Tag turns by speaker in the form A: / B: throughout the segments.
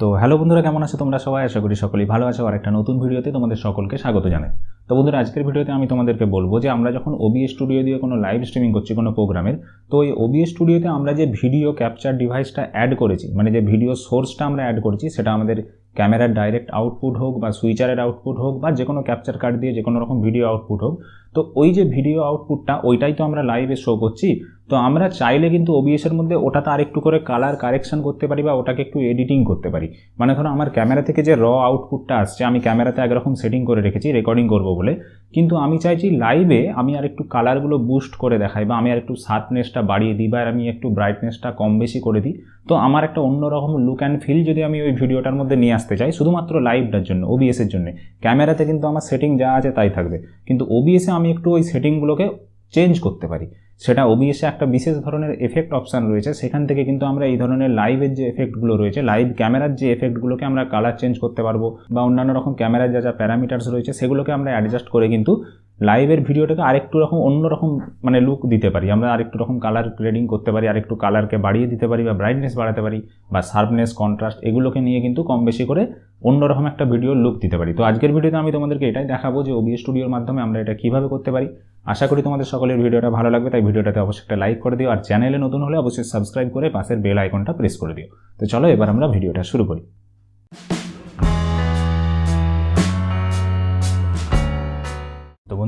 A: তো হ্যালো বন্ধুরা, কেমন আছো তোমরা সবাই? আশা করি সকলেই ভালো আছো। আর একটা নতুন ভিডিওতে তোমাদের সকলকে স্বাগত জানাই। তো বন্ধুরা, আজকের ভিডিওতে আমি তোমাদেরকে বলব যে আমরা যখন ওবিএস স্টুডিও দিয়ে কোনো লাইভ স্ট্রিমিং করছি কোনো প্রোগ্রামের তো ওই ওবিএস স্টুডিওতে আমরা যে ভিডিও ক্যাপচার ডিভাইসটা অ্যাড করেছি মানে যে ভিডিও সোর্সটা আমরা অ্যাড করেছি, সেটা আমাদের ক্যামেরার ডাইরেক্ট আউটপুট হোক বা সুইচারের আউটপুট হোক বা যে কোনো ক্যাপচার কার্ড দিয়ে যে কোনো রকম ভিডিও আউটপুট হোক, তো ওই যে ভিডিও আউটপুটটা ওইটাই তো আমরা লাইভে শো করছি। তো আমরা চাইলে কিন্তু ওবিএসের মধ্যে ওটাতে আরেকটু করে কালার কারেকশন করতে পারি বা ওটাকে একটু এডিটিং করতে পারি। মানে ধরো আমার ক্যামেরা থেকে যে র আউটপুটটা আসছে, আমি ক্যামেরাতে একরকম সেটিং করে রেখেছি রেকর্ডিং করব বলে। কিন্তু আমি চাইছি লাইভে আমি আর একটু কালারগুলো বুস্ট করে দেখাই বা আমি আর একটু শার্পনেসটা বাড়িয়ে দিই বা আমি একটু ব্রাইটনেসটা কম বেশি করে দিই। তো আমার একটা অন্যরকম লুক অ্যান্ড ফিল যদি আমি ওই ভিডিওটার মধ্যে নিয়ে আসতে চাই শুধুমাত্র লাইভটার জন্য ওবিএসের জন্য। ক্যামেরাতে কিন্তু আমার সেটিং যা আছে তাই থাকবে। কিন্তু ওবিএসে আমি একটু ওই সেটিংগুলোকে চেঞ্জ করতে পারি। সেটা ওবিএসে একটা বিশেষ ধরনের এফেক্ট অপশান রয়েছে। সেখান থেকে কিন্তু আমরা এই ধরনের লাইভের যে এফেক্টগুলো রয়েছে লাইভ ক্যামেরার যে এফেক্টগুলোকে আমরা কালার চেঞ্জ করতে পারব বা অন্যান্য রকম ক্যামেরার যা যা প্যারামিটার্স রয়েছে, সেগুলোকে আমরা অ্যাডজাস্ট করে কিন্তু লাইভের ভিডিওটাকে আরেকটু রকম অন্য রকম মানে লুক দিতে পারি। আমরা আরেকটু রকম কালার গ্রেডিং করতে পারি, আরেকটু কালারকে বাড়িয়ে দিতে পারি বা ব্রাইটনেস বাড়াতে পারি বা শার্পনেস কন্ট্রাস্ট এগুলোকে নিয়ে কিন্তু কম বেশি করে অন্যরকম একটা ভিডিও লুক দিতে পারি। তো আজকের ভিডিওতে আমি তোমাদেরকে এটাই দেখাবো যে ওবিএস স্টুডিওর মাধ্যমে আমরা এটা কীভাবে করতে পারি। আশা করি তোমাদের সকলের ভিডিওটা ভালো লাগবে, তাই ভিডিওটাতে অবশ্যই একটা লাইক করে দিও। আর চ্যানেলে নতুন হলে অবশ্যই সাবস্ক্রাইব করে পাশের বেল আইকনটা প্রেস করে দিও। তো চলো এবার আমরা ভিডিওটা শুরু করি।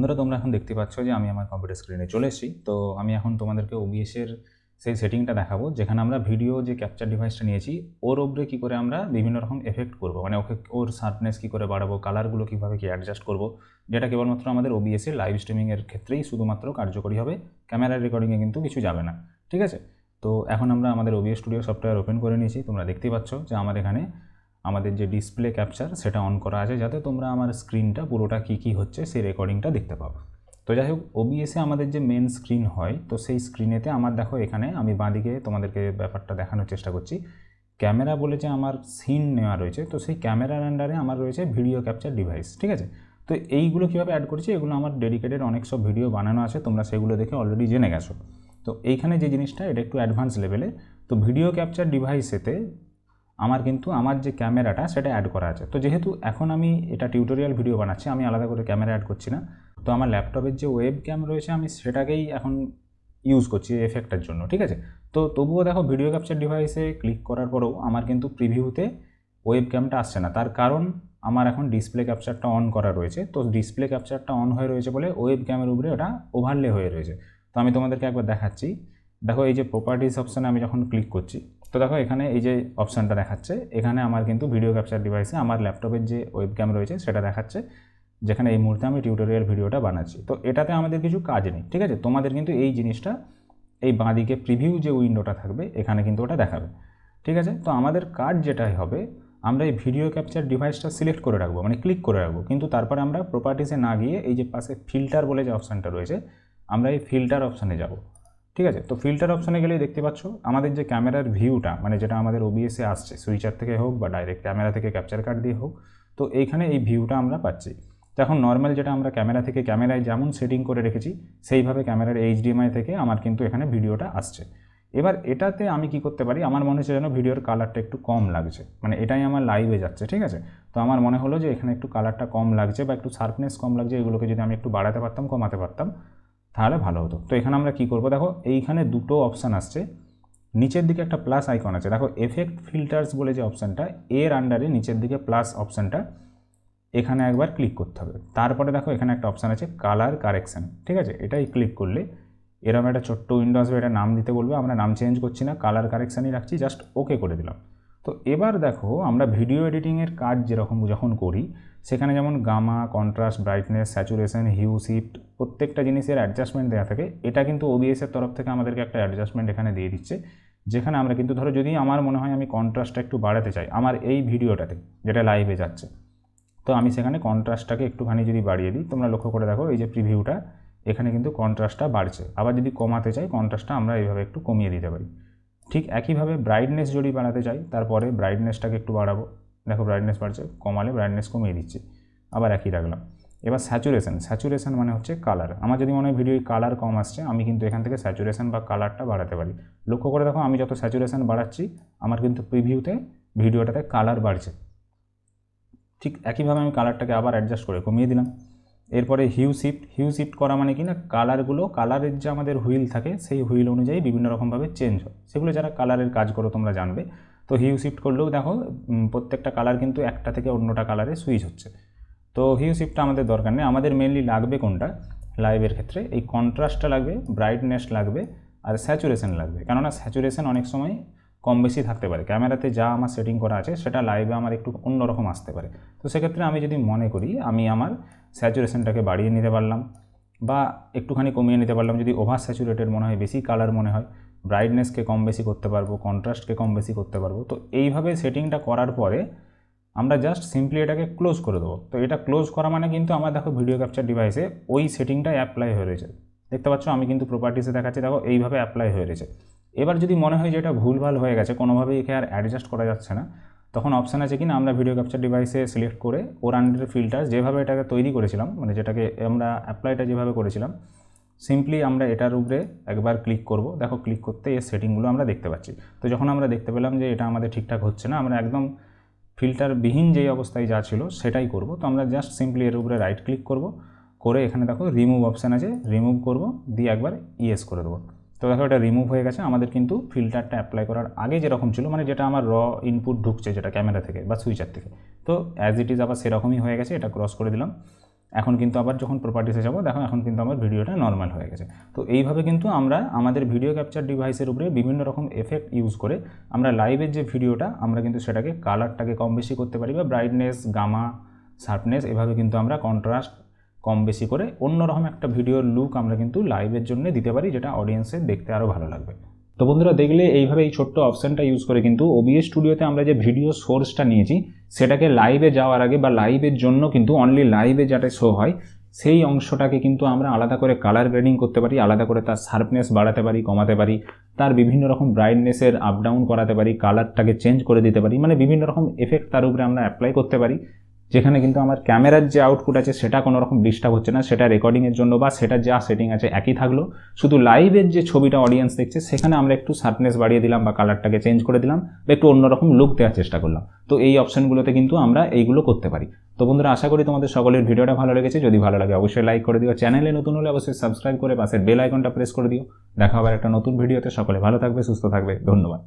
A: বন্ধুরা, তোমরা এখন দেখতে পাচ্ছ যে আমি আমার কম্পিউটার স্ক্রিনে চলে এসেছি। তো আমি এখন তোমাদেরকে ওবিএসের সেই সেটিংটা দেখাবো, যেখানে আমরা ভিডিও যে ক্যাপচার ডিভাইসটা নিয়েছি, ওর ওপরে কী করে আমরা বিভিন্ন রকম এফেক্ট করব। মানে ওকে, ওর শার্পনেস কী করে বাড়াবো কালারগুলো কীভাবে কি অ্যাডজাস্ট করব, যেটা কেবলমাত্র আমাদের ওবিএসের লাইভ স্ট্রিমিংয়ের ক্ষেত্রেই শুধুমাত্র কার্যকরী হবে ক্যামেরার রেকর্ডিংয়ে কিন্তু কিছু যাবে না। ঠিক আছে? তো এখন আমরা আমাদের ওবিএস স্টুডিও সফটওয়্যার ওপেন করে নিয়েছি। তোমরা দেখতে পাচ্ছ যে আমার এখানে আমাদের যে ডিসপ্লে ক্যাপচার সেটা অন করা আছে যাতে তোমরা আমার স্ক্রিনটা পুরোটা কী কী হচ্ছে সেই রেকর্ডিংটা দেখতে পাবো তো যাই হোক ওবিএসে আমাদের যে মেন স্ক্রিন হয়, তো সেই স্ক্রিনেতে আমার দেখো এখানে আমি বাঁদিকে তোমাদেরকে ব্যাপারটা দেখানোর চেষ্টা করছি। ক্যামেরা বলে যে আমার সিন নেওয়া রয়েছে, তো সেই ক্যামেরার আন্ডারে আমার রয়েছে ভিডিও ক্যাপচার ডিভাইস ঠিক আছে? তো এইগুলো কীভাবে অ্যাড করেছি, এগুলো আমার ডেডিকেটেড অনেক সব ভিডিও বানানো আছে, তোমরা সেগুলো দেখে অলরেডি জেনে গেছো। তো এইখানে যে জিনিসটা, এটা একটু অ্যাডভান্স লেভেলে তো ভিডিও ক্যাপচার ডিভাইসেতে আমার কিন্তু আমার যে ক্যামেরাটা সেটা অ্যাড করা আছে। তো যেহেতু এখন আমি এটা টিউটোরিয়াল ভিডিও বানাচ্ছি, আমি আলাদা করে ক্যামেরা অ্যাড করছি না। তো আমার ল্যাপটপের যে ওয়েব ক্যাম রয়েছে, আমি সেটাকেই এখন ইউজ করছি এফেক্টের জন্য, ঠিক আছে? তো তবুও দেখো ভিডিও ক্যাপচার ডিভাইসে ক্লিক করার পরেও আমার কিন্তু প্রিভিউতে ওয়েব ক্যামটা আসছে না। তার কারণ আমার এখন ডিসপ্লে ক্যাপচারটা অন করা রয়েছে। তো ডিসপ্লে ক্যাপচারটা অন হয়ে রয়েছে বলে ওয়েব ক্যামের উপরে ওটা ওভারলে হয়ে রয়েছে। তো আমি তোমাদেরকে একবার দেখাচ্ছি। দেখো এই যে প্রপার্টিস অপশানে আমি যখন ক্লিক করছি তো দেখো, এখানে এই যে অপশানটা দেখাচ্ছে, এখানে আমার কিন্তু ভিডিও ক্যাপচার ডিভাইসে আমার ল্যাপটপের যে ওয়েব ক্যাম রয়েছে সেটা দেখাচ্ছে, যেখানে এই মুহূর্তে আমি টিউটোরিয়াল ভিডিওটা বানাচ্ছি। তো এটাতে আমাদের কিছু কাজ নেই, ঠিক আছে? তোমাদের কিন্তু এই জিনিসটা, এই বাঁদিকে প্রিভিউ যে উইন্ডোটা থাকবে, এখানে কিন্তু ওটা দেখাবে, ঠিক আছে? তো আমাদের কাজ যেটাই হবে, আমরা এই ভিডিও ক্যাপচার ডিভাইসটা সিলেক্ট করে রাখব মানে ক্লিক করে রাখব। কিন্তু তারপরে আমরা প্রপার্টিসে না গিয়ে এই যে পাশে ফিল্টার বলে যে অপশানটা রয়েছে, আমরা এই ফিল্টার অপশানে যাব। ঠিক আছে? তো ফিল্টার অপশানে গেলেই দেখতে পাচ্ছ, আমাদের যে ক্যামেরার ভিউটা মানে যেটা আমাদের ওবিএসে আসছে সুইচার থেকে হোক বা ডাইরেক্ট ক্যামেরা থেকে ক্যাপচার কার্ড দিয়ে হোক, তো এইখানে এই ভিউটা আমরা পাচ্ছি। এখন নর্মাল যেটা আমরা ক্যামেরা থেকে ক্যামেরায় যেমন সেটিং করে রেখেছি, সেইভাবে ক্যামেরার এইচডিএমআই থেকে আমার কিন্তু এখানে ভিডিওটা আসছে। এবার এটাতে আমি কি করতে পারি, আমার মনে হচ্ছে যেন ভিডিওর কালারটা একটু কম লাগছে মানে এটাই আমার লাইভে যাচ্ছে, ঠিক আছে? তো আমার মনে হলো যে এখানে একটু কালারটা কম লাগছে বা একটু শার্পনেস কম লাগছে, এগুলোকে যদি আমি একটু বাড়াতে পারতাম, কমাতে পারতাম তাহলে ভালো হতো। তো এখানে আমরা কি করব? দেখো, এইখানে দুটো অপশান আসছে। নিচের দিকে একটা প্লাস আইকন আছে। দেখো এফেক্ট ফিল্টার্স বলে যে অপশানটা এর আন্ডারে নিচের দিকে প্লাস অপশানটা এখানে একবার ক্লিক করতে হবে। তারপরে দেখো, এখানে একটা অপশান আছে কালার কারেকশান ঠিক আছে? এটাই ক্লিক করলে এরকম একটা ছোট্ট উইন্ডো আসবে এটা নাম দিতে বলবে। আমরা নাম চেঞ্জ করছি না কালার কারেকশানই রাখছি জাস্ট ওকে করে দিলাম। তো এবার দেখো, আমরা ভিডিও এডিটিংয়ের কাজ যেরকম যখন করি, সেখানে যেমন gamma contrast brightness saturation hue shift প্রত্যেকটা জিনিসের অ্যাডজাস্টমেন্ট দেওয়া থাকে। এটা কিন্তু ওবিএসের তরফ থেকে আমাদেরকে একটা অ্যাডজাস্টমেন্ট এখানে দিয়ে দিচ্ছে, যেখানে আমরা কিন্তু ধরো যদি আমার মনে হয় আমি কন্ট্রাস্টটা একটু বাড়াতে চাই, আমার এই ভিডিওটাতে যেটা লাইভে যাচ্ছে, তো আমি সেখানে কন্ট্রাস্টটাকে একটুখানি যদি বাড়িয়ে দিই, তোমরা লক্ষ্য করে দেখো এই যে প্রিভিউটা এখানে কিন্তু কন্ট্রাস্টটা বাড়ছে। আবার যদি কমাতে চাই কন্ট্রাস্টটা আমরা এইভাবে একটু কমিয়ে দিতে পারি। ঠিক একইভাবে ব্রাইটনেস যদি বাড়াতে চাই, তারপরে ব্রাইটনেসটাকে একটু বাড়াবো। দেখো ব্রাইটনেস বাড়ছে, কমালে ব্রাইটনেস কমিয়ে দিচ্ছে। আবার একই রাখলাম। এবার স্যাচুরেশন স্যাচুরেশন মানে হচ্ছে কালার আমার যদি মনে হয় ভিডিও কালার কম আসছে, আমি কিন্তু এখান থেকে স্যাচুরেশন বা কালারটা বাড়াতে পারি। লক্ষ্য করে দেখো, আমি যত স্যাচুরেশন বাড়াচ্ছি, আমার কিন্তু প্রিভিউতে ভিডিওটাতে কালার বাড়ছে। ঠিক একইভাবে আমি কালারটাকে আবার অ্যাডজাস্ট করে কমিয়ে দিলাম। এরপরে হিউ শিফট হিউ শিফট করা মানে কি না কালারগুলো কালারের যে আমাদের হুইল থাকে, সেই হুইল অনুযায়ী বিভিন্ন রকমভাবে চেঞ্জ হয়। সেগুলো যারা কালারের কাজ করো, তোমরা জানবে। তো হিউ শিফট করলেও দেখো প্রত্যেকটা কালার কিন্তু একটা থেকে অন্যটা কালারে সুইচ হচ্ছে। তো হিউ শিফটটা আমাদের দরকার নেই। আমাদের মেনলি লাগবে কোনটা? লাইভের ক্ষেত্রে। এই কন্ট্রাস্টটা লাগবে ব্রাইটনেস লাগবে আর স্যাচুরেশন লাগবে। কেননা স্যাচুরেশন অনেক সময় কম বেশি থাকতে পারে। ক্যামেরাতে যা আমার সেটিং করা আছে, সেটা লাইভে আমার একটু অন্যরকম আসতে পারে। তো সেক্ষেত্রে আমি যদি মনে করি, আমি আমার স্যাচুরেশনটাকে বাড়িয়ে নিতে পারলাম বা একটুখানি কমিয়ে নিতে পারলাম, যদি ওভার স্যাচুরেটেড মনে হয়, বেশি কালার মনে হয় ব্রাইটনেসকে কম বেশি করতে পারব কন্ট্রাস্টকে কম বেশি করতে পারব, তো এইভাবে সেটিংটা করার পরে আমরা জাস্ট সিম্পলি এটাকে ক্লোজ করে দেবো। তো এটা ক্লোজ করা মানে কিন্তু আমার দেখো ভিডিও ক্যাপচার ডিভাইসে ওই সেটিংটাই অ্যাপ্লাই হয়ে রয়েছে। দেখতে পাচ্ছ? আমি কিন্তু প্রপার্টিসে দেখাচ্ছি, দেখো, এইভাবে অ্যাপ্লাই হয়ে রয়েছে। এবার যদি মনে হয় যে এটা ভুলভাল হয়ে গেছে, কোনোভাবেই একে আর অ্যাডজাস্ট করা যাচ্ছে না, তখন অপশান আছে কি না আমরা ভিডিও ক্যাপচার ডিভাইসে সিলেক্ট করে ওর আন্ডার ফিল্টার যেভাবে এটাকে তৈরি করেছিলাম মানে যেটাকে আমরা অ্যাপ্লাইটা যেভাবে করেছিলাম সিম্পলি আমরা এটার উপরে একবার ক্লিক করব। দেখো ক্লিক করতে এর সেটিংগুলো আমরা দেখতে পাচ্ছি। তো যখন আমরা দেখতে পেলাম যে এটা আমাদের ঠিকঠাক হচ্ছে না, আমরা একদম ফিল্টারবিহীন যেই অবস্থায় যা ছিল সেটাই করব। তো আমরা জাস্ট সিম্পলি এর উপরে রাইট ক্লিক করব। করে এখানে দেখো রিমুভ অপশান আছে রিমুভ করব, দিয়ে একবার ইয়েস করে দেবো। তো দেখো এটা রিমুভ হয়ে গেছে। আমাদের কিন্তু ফিল্টারটা অ্যাপ্লাই করার আগে যেরকম ছিল মানে যেটা আমার র ইনপুট ঢুকছে যেটা ক্যামেরা থেকে বা সুইচার থেকে। তো অ্যাজ ইট ইজ আবার সেরকমই হয়ে গেছে, এটা ক্রস করে দিলাম। এখন কিন্তু আবার যখন প্রপার্টিসে যাব, দেখো এখন কিন্তু আমার ভিডিওটা নর্মাল হয়ে গেছে। তো এইভাবে কিন্তু আমরা আমাদের ভিডিও ক্যাপচার ডিভাইসের উপরে বিভিন্ন রকম এফেক্ট ইউজ করে আমরা লাইভের যে ভিডিওটা, আমরা কিন্তু সেটাকে কালারটাকে কম বেশি করতে পারি বা ব্রাইটনেস গামা শার্পনেস এভাবে কিন্তু আমরা কন্ট্রাস্ট কম বেশি করে অন্যরকম একটা ভিডিওর লুক আমরা কিন্তু লাইভের জন্য দিতে পারি, যেটা অডিয়েন্সের দেখতে আরও ভালো লাগবে। তো বন্ধুরা দেখলে এইভাবে এই ছোট্ট অপশানটা ইউজ করে কিন্তু ওবিএস স্টুডিওতে আমরা যে ভিডিও সোর্সটা নিয়েছি, সেটাকে লাইভে যাওয়ার আগে বা লাইভের জন্য কিন্তু অনলি লাইভে যাতে শো হয়, সেই অংশটাকে কিন্তু আমরা আলাদা করে কালার গ্রেডিং করতে পারি, আলাদা করে তার শার্পনেস বাড়াতে পারি, কমাতে পারি, তার বিভিন্ন রকম ব্রাইটনেসের আপ ডাউন করাতে পারি কালারটাকে চেঞ্জ করে দিতে পারি মানে বিভিন্ন রকম এফেক্ট তার উপরে আমরা অ্যাপ্লাই করতে পারি। যেখানে কিন্তু আমার ক্যামেরার যে আউটপুট আছে, সেটা কোনো রকম ডিস্টার্ব হচ্ছে না। সেটা রেকর্ডিংয়ের জন্য বা সেটা যা সেটিং আছে একই থাকল। শুধু লাইভের যে ছবিটা অডিয়েন্স দেখছে, সেখানে আমরা একটু শার্পনেস বাড়িয়ে দিলাম বা কালারটাকে চেঞ্জ করে দিলাম বা একটু অন্যরকম লুক দেওয়ার চেষ্টা করলাম। তো এই অপশানগুলোতে কিন্তু আমরা এইগুলো করতে পারি। তো বন্ধুরা, আশা করি তোমাদের সকলের ভিডিওটা ভালো লেগেছে। যদি ভালো লাগে, অবশ্যই লাইক করে দিও। চ্যানেলে নতুন হলে অবশ্যই সাবস্ক্রাইব করে পাশের বেল আইকনটা প্রেস করে দিও। দেখা আবার একটা নতুন ভিডিওতে সকলে ভালো থাকবে, সুস্থ থাকবে। ধন্যবাদ।